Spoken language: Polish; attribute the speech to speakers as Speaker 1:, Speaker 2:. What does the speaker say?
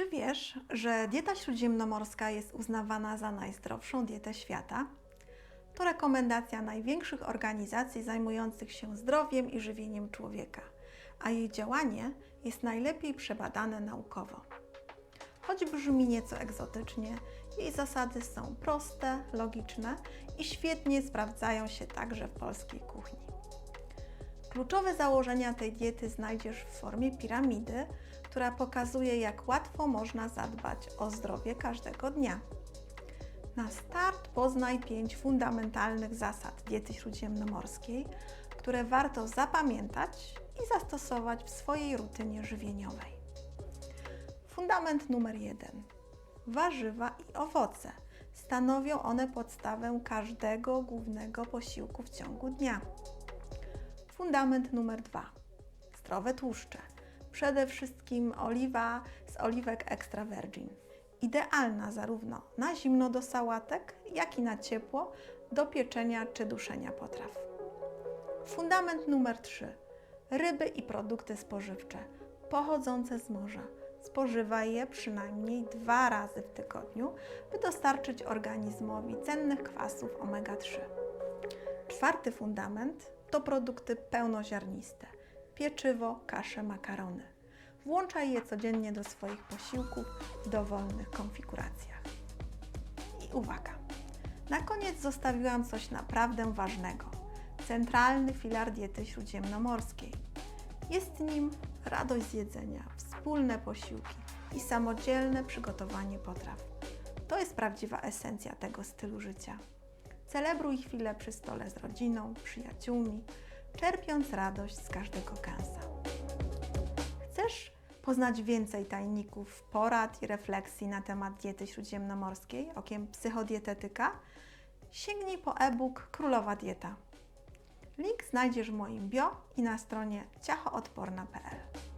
Speaker 1: Czy wiesz, że dieta śródziemnomorska jest uznawana za najzdrowszą dietę świata? To rekomendacja największych organizacji zajmujących się zdrowiem i żywieniem człowieka, a jej działanie jest najlepiej przebadane naukowo. Choć brzmi nieco egzotycznie, jej zasady są proste, logiczne i świetnie sprawdzają się także w polskiej kuchni. Kluczowe założenia tej diety znajdziesz w formie piramidy, która pokazuje, jak łatwo można zadbać o zdrowie każdego dnia. Na start poznaj pięć fundamentalnych zasad diety śródziemnomorskiej, które warto zapamiętać i zastosować w swojej rutynie żywieniowej. Fundament numer jeden. Warzywa i owoce. Stanowią one podstawę każdego głównego posiłku w ciągu dnia. Fundament numer dwa. Zdrowe tłuszcze. Przede wszystkim oliwa z oliwek extra virgin. Idealna zarówno na zimno do sałatek, jak i na ciepło do pieczenia czy duszenia potraw. Fundament numer 3. Ryby i produkty spożywcze pochodzące z morza. Spożywaj je przynajmniej dwa razy w tygodniu, by dostarczyć organizmowi cennych kwasów omega-3. Czwarty fundament to produkty pełnoziarniste: pieczywo, kasze, makarony. Włączaj je codziennie do swoich posiłków w dowolnych konfiguracjach. I uwaga! Na koniec zostawiłam coś naprawdę ważnego. Centralny filar diety śródziemnomorskiej. Jest nim radość z jedzenia, wspólne posiłki i samodzielne przygotowanie potraw. To jest prawdziwa esencja tego stylu życia. Celebruj chwilę przy stole z rodziną, przyjaciółmi, czerpiąc radość z każdego kęsa. Chcesz poznać więcej tajników, porad i refleksji na temat diety śródziemnomorskiej okiem psychodietetyka? Sięgnij po e-book Królowa Dieta. Link znajdziesz w moim bio i na stronie ciachoodporna.pl.